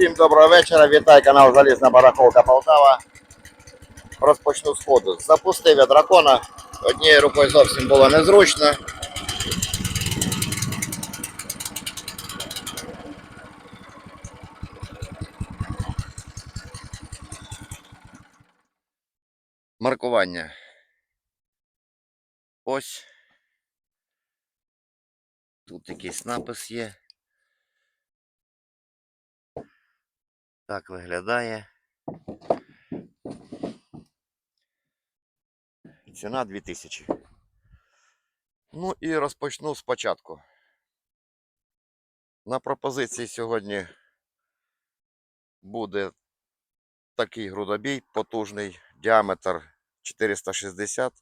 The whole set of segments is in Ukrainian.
Всім доброго вечора. Вітаю канал Залізна Барахолка Полтава. Розпочну з ходу. Запустив я дракона. Однією рукою зовсім було незручно. Маркування. Ось. Тут якийсь напис є. Так виглядає. Ціна 2000. Ну і розпочну спочатку. На пропозиції сьогодні буде такий грудобій потужний, діаметр 460,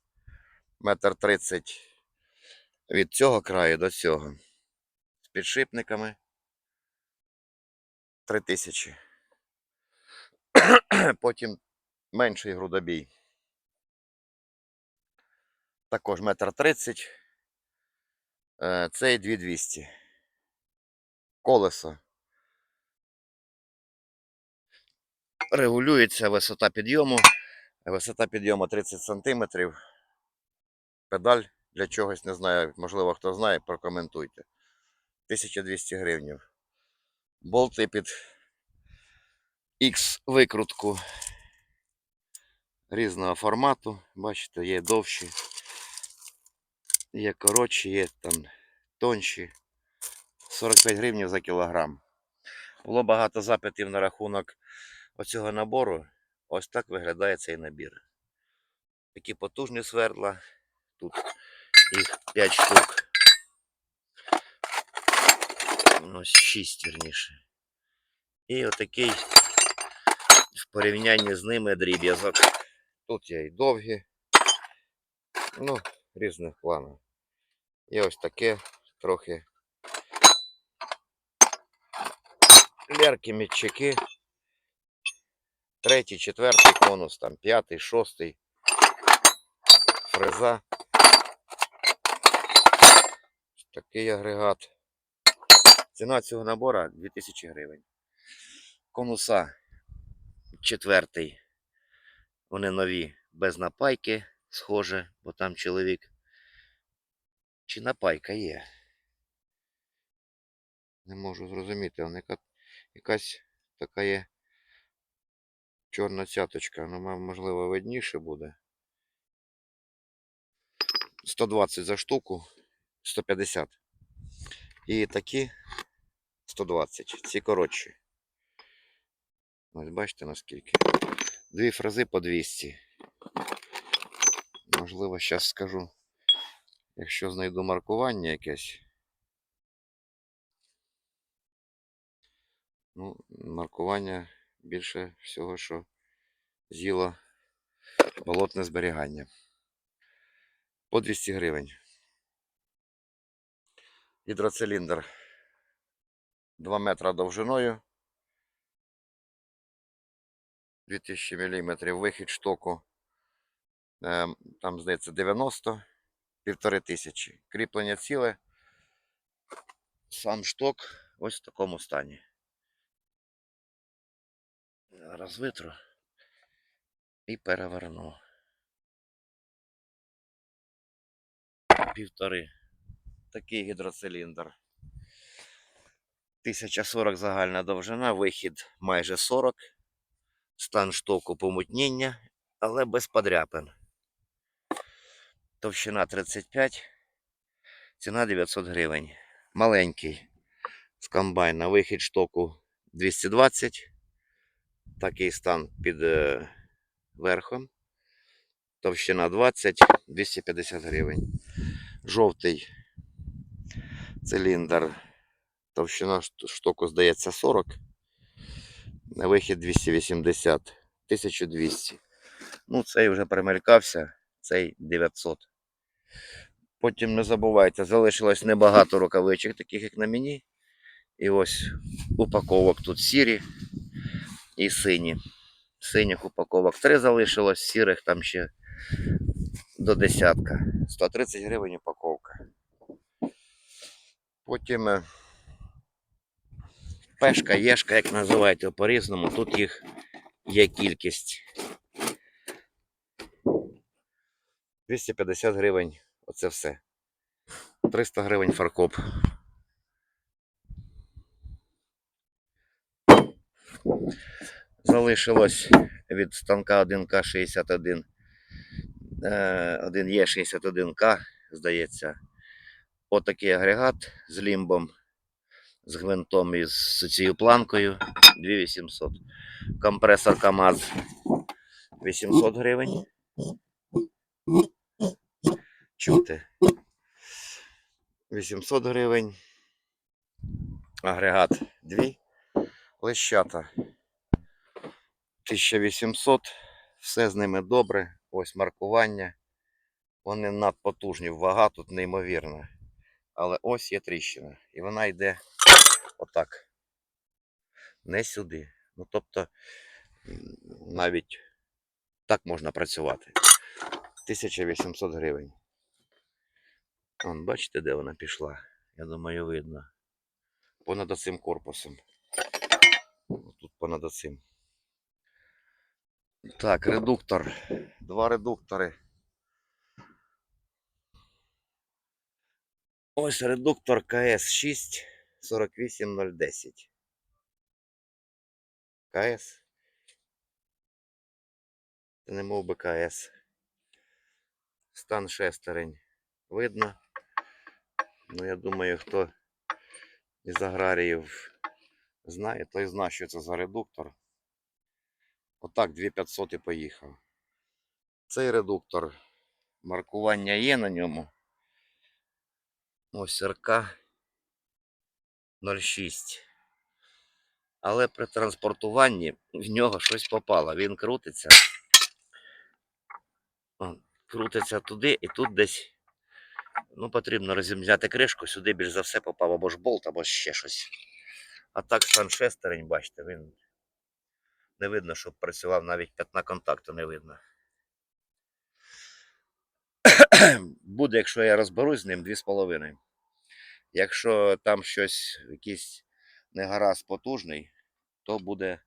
метр 30 від цього краю до цього. З підшипниками 3000. Потім менший грудобій. Також метр тридцять. Е, Цей 2200. Колесо. Регулюється висота підйому. Висота підйому 30 см. Педаль для чогось не знаю. Можливо, хто знає, прокоментуйте. 1200 гривнів. Болти під X викрутку різного формату. Бачите, є довші, є коротші, є там тонші. 45 гривень за кілограм. Було багато запитів на рахунок оцього набору. Ось так виглядає цей набір. Такі потужні свердла. Тут їх 5 штук. Ось 6 вірніше. І отакий порівнянні з ними дріб'язок. Тут є і довгі, ну, різних планів. І ось таке трохи лярки мітчаки. Третій, четвертий конус, там п'ятий, шостий. Фреза. Такий агрегат. Ціна цього набора 2000 гривень. Конуса четвертий. Вони нові, без напайки, схоже, бо там чоловік. Чи напайка є? Не можу зрозуміти, вона яка, якась така є чорна цяточка, ну, можливо, видніше буде. 120 за штуку, 150. І такі 120. Ці коротші. Ось бачите наскільки. Дві фрази по 200. Можливо, зараз скажу, якщо знайду маркування якесь. Ну, маркування більше всього, що з'їло болотне зберігання. По 200 гривень. Гідроциліндр 2 метра довжиною. 2000 мм вихід штоку. Е, Там, здається, 90, півтори тисячі. Кріплення ціле. Сам шток ось в такому стані. Зараз витру і переверну. Півтори. Такий гідроциліндр. 1040 загальна довжина, вихід майже 40. Стан штоку помутніння, але без подряпин. Товщина 35, ціна 900 гривень. Маленький з комбайна вихід штоку 220. Такий стан під е, верхом. Товщина 20, 250 гривень. Жовтий циліндр. Товщина штоку, здається, 40. На вихід 280, 1200. Ну, цей вже примелькався, цей 900. Потім не забувайте, залишилось небагато рукавичок, таких як на мені. І ось упаковок тут сірі і сині. Синіх упаковок 3 залишилось, сірих там ще до десятка. 130 гривень упаковка. Потім е, Пешка, єшка, як називаєте по-різному, тут їх є кількість. 250 гривень. Оце все. 300 гривень фаркоп. Залишилось від станка 1К61. 1Е61К, здається. Отакий агрегат з лімбом, з гвинтом і з цією планкою 2800. Компресор КАМАЗ 800 гривень. Чути. 800 гривень. Агрегат 2. Лещата 1800. Все з ними добре. Ось маркування. Вони надпотужні. Вага тут неймовірна. Але ось є тріщина. І вона йде отак. Не сюди. Ну тобто навіть так можна працювати. 1800 гривень. Вон, бачите, де вона пішла? Я думаю, видно. Понад оцим корпусом. Тут понад оцим. Так, редуктор. Два редуктори. Ось редуктор КС6 48010. КС. Це не мов би КС. Стан шестерень. Видно. Ну, я думаю, хто із аграріїв знає, той знає, що це за редуктор. Отак 2500 і поїхав. Цей редуктор. Маркування є на ньому. Ось РК 06. Але при транспортуванні в нього щось попало. Він крутиться. Крутиться туди і тут десь. Ну, потрібно розім'яти кришку, сюди більш за все попав або ж болт, або ще щось. А так стан шестерень, бачите, він не видно, щоб працював навіть п'ятна контакту не видно. Буде, якщо я розберусь з ним, 2,5. Якщо там щось, якийсь негаразд потужний, то буде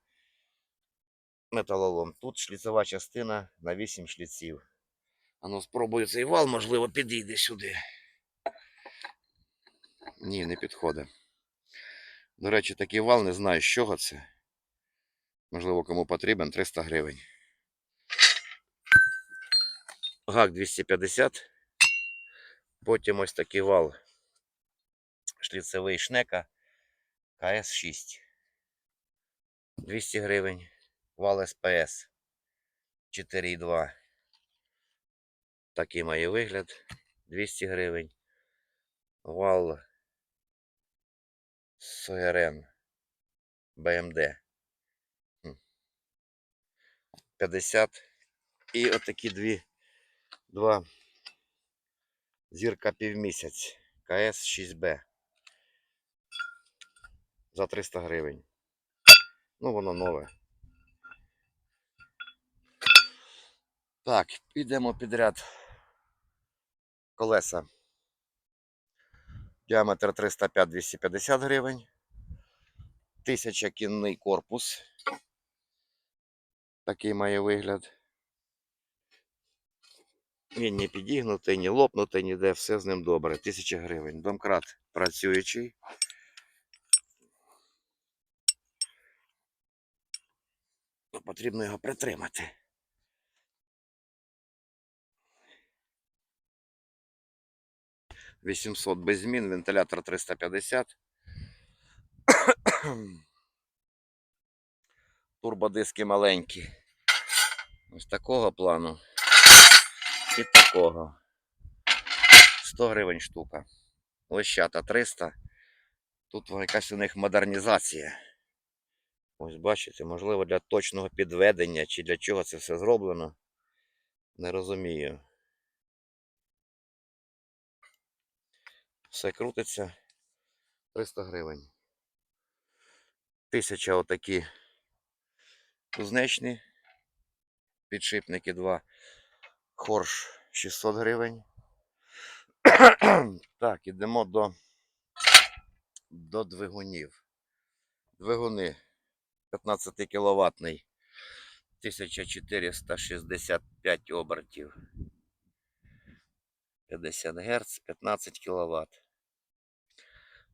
металолом. Тут шліцева частина на 8 шліців. А ну спробую цей вал, можливо, підійде сюди. Ні, не підходить. До речі, такий вал, не знаю, з чого це. Можливо, кому потрібен 300 гривень. ГАК 250. Потім ось такий вал шліцевий шнека КС6. 200 гривень. Вал СПС 4,2. Такий має вигляд. 200 гривень. Вал СОРН БМД. Хм. 50. І отакі дві, два зірка півмісяць. КС 6Б. За 300 гривень. Ну, воно нове. Так, підемо підряд. Колеса. Діаметр 305-250 гривень. 1000 кінний корпус. Такий має вигляд. Він не підігнутий, ні лопнутий, ніде, все з ним добре. 1000 гривень. Домкрат працюючий. Потрібно його притримати. Вісімсот без змін, вентилятор 350. Турбодиски маленькі. Ось такого плану. І такого. 100 гривень штука. Лещата 300. Тут якась у них модернізація. Ось бачите, можливо, для точного підведення чи для чого це все зроблено. Не розумію. Все крутиться 300 гривень. Тисяча отакі кузнечні. Підшипники 2. Хорш 600 гривень. так, ідемо до, до двигунів. Двигуни 15 кіловатний 1465 обертів. 50 Гц, 15 кВт.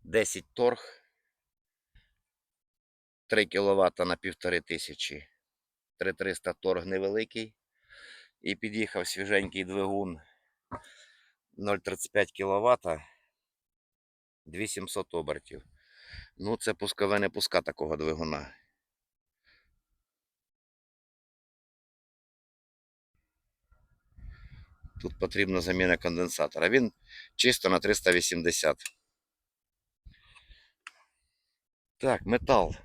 10 торг. 3 кВт на 1500. 3300 торг невеликий. І під'їхав свіженький двигун 0,35 кВт. 2700 обертів. Ну, це пускове не пуска такого двигуна. Тут потрібна заміна конденсатора. Він чисто на 380. Так, метал.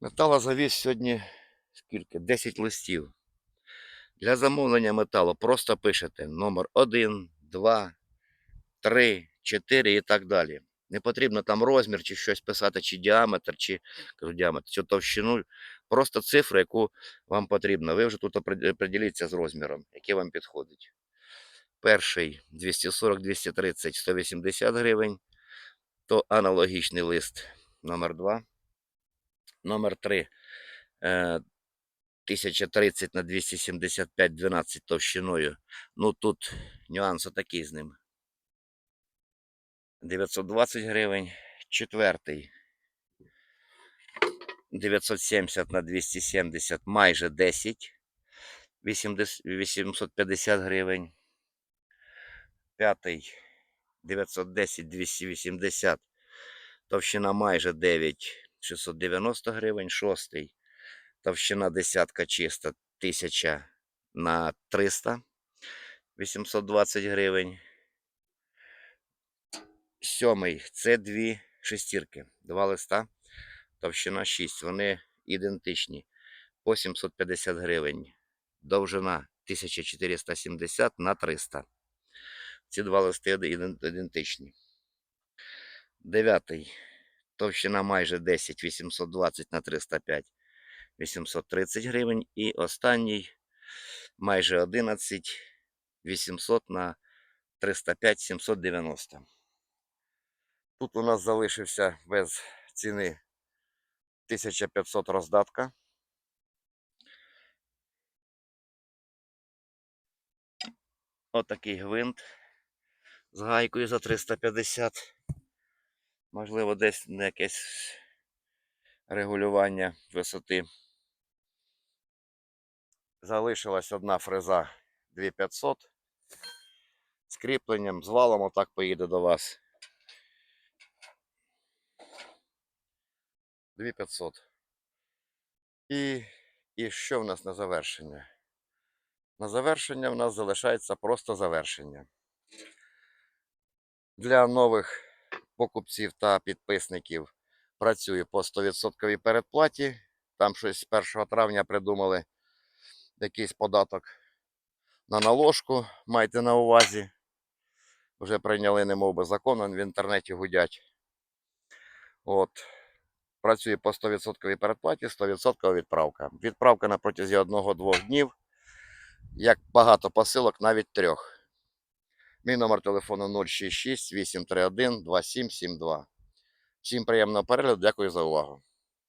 Метала завіз сьогодні скільки? 10 листів. Для замовлення металу просто пишете номер 1, 2, 3, 4 і так далі. Не потрібно там розмір чи щось писати, чи діаметр, чи кажу, діаметр, чи товщину. Просто цифру, яку вам потрібно. Ви вже тут оприд- оприділіться з розміром, який вам підходить. Перший 240, 230, 180 гривень. То аналогічний лист номер 2. Номер 3 е, 1030 на 275 12 товщиною. Ну тут нюанс такий з ним. 920 гривень. Четвертий 970 на 270, майже 10. 80 850 гривень. П'ятий 910 280. Товщина майже 9 690 гривень. Шостий. Товщина десятка чиста 1000 на 300 820 гривень. Сьомий це дві шестірки. Два листа. Товщина 6. Вони ідентичні. По 750 гривень. Довжина 1470 на 300. Ці два листи ідентичні. Дев'ятий. Товщина майже 10, 820 на 305, 830 гривень. І останній майже 11, 800 на 305, 790. Тут у нас залишився без ціни 1500 роздатка. Отакий гвинт з гайкою за 350. Можливо, десь на якесь регулювання висоти. Залишилась одна фреза 2500 з кріпленням, з валом отак поїде до вас. 2500. І, і що в нас на завершення? На завершення в нас залишається просто завершення. Для нових покупців та підписників працюю по 100% передплаті. Там щось з 1 травня придумали якийсь податок на наложку. Майте на увазі. Вже прийняли немов би закон, в інтернеті гудять. От. Працює по 100% передплаті, 100% відправка. Відправка на протязі 1-2 днів. Як багато посилок, навіть трьох. Мій номер телефону 066 831 2772. Всім приємного перегляду, дякую за увагу.